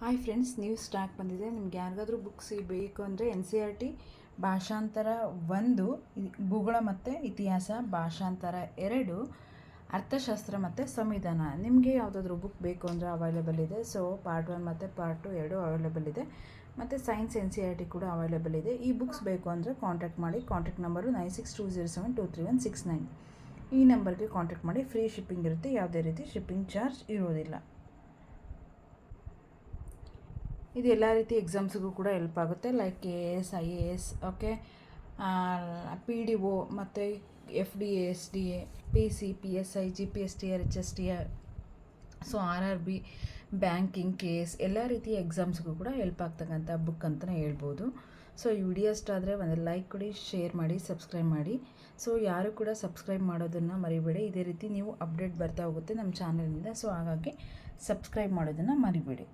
Hi friends new stock ಬಂದಿದೆ. ನಿಮ್ಗೆ ಯಾರಿಗಾದರೂ ಬುಕ್ಸ್ ಬೇಕು ಅಂದರೆ ಎನ್ ಸಿ ಆರ್ ಟಿ ಭಾಷಾಂತರ ಒಂದು ಭೂಗೋಳ ಮತ್ತು ಇತಿಹಾಸ, ಭಾಷಾಂತರ ಎರಡು, ಅರ್ಥಶಾಸ್ತ್ರ ಮತ್ತು ಸಂವಿಧಾನ. ನಿಮಗೆ ಯಾವುದಾದ್ರೂ ಬುಕ್ ಬೇಕು ಅಂದರೆ ಅವೈಲೇಬಲ್ ಇದೆ. ಸೊ ಪಾರ್ಟ್ ಒನ್ ಮತ್ತು ಪಾರ್ಟ್ ಟು ಎರಡು ಅವೈಲೇಬಲ್ ಇದೆ. ಮತ್ತು science N C R T ಕೂಡ ಅವೈಲೇಬಲ್ ಇದೆ. ಈ ಬುಕ್ಸ್ ಬೇಕು ಅಂದರೆ ಕಾಂಟ್ಯಾಕ್ಟ್ ಮಾಡಿ. Contact number nine six two zero seven two three one six nine ಈ ನಂಬರ್ಗೆ ಕಾಂಟ್ಯಾಕ್ಟ್ ಮಾಡಿ. ಫ್ರೀ ಶಿಪ್ಪಿಂಗ್ ಇರುತ್ತೆ. ಯಾವುದೇ ರೀತಿ ಶಿಪ್ಪಿಂಗ್ ಚಾರ್ಜ್ ಇರೋದಿಲ್ಲ. ಇದು ಎಲ್ಲ ರೀತಿ ಎಕ್ಸಾಮ್ಸ್ಗೂ ಕೂಡ ಹೆಲ್ಪ್ ಆಗುತ್ತೆ. Like A S I A S okay P D O ಮತ್ತು F D A S D A P C P S I G P S T R H S T R so R R B banking K S ಎಲ್ಲ ರೀತಿಯ ಎಕ್ಸಾಮ್ಸ್ಗೂ ಕೂಡ help ಆಗ್ತಕ್ಕಂಥ book ಅಂತಲೇ ಹೇಳ್ಬೋದು. So ಈ video ಇಷ್ಟ ಆದರೆ ಒಂದು ಲೈಕ್ ಕೊಡಿ ಶೇರ್ ಮಾಡಿ ಸಬ್ಸ್ಕ್ರೈಬ್ ಮಾಡಿ. ಸೊ ಯಾರು ಕೂಡ ಸಬ್ಸ್ಕ್ರೈಬ್ ಮಾಡೋದನ್ನು ಮರಿಬೇಡಿ. ಇದೇ ರೀತಿ ನೀವು ಅಪ್ಡೇಟ್ ಬರ್ತಾ ಹೋಗುತ್ತೆ ನಮ್ಮ ಚಾನಲಿಂದ ಸೊ ಹಾಗಾಗಿ ಸಬ್ಸ್ಕ್ರೈಬ್ ಮಾಡೋದನ್ನು ಮರಿಬೇಡಿ.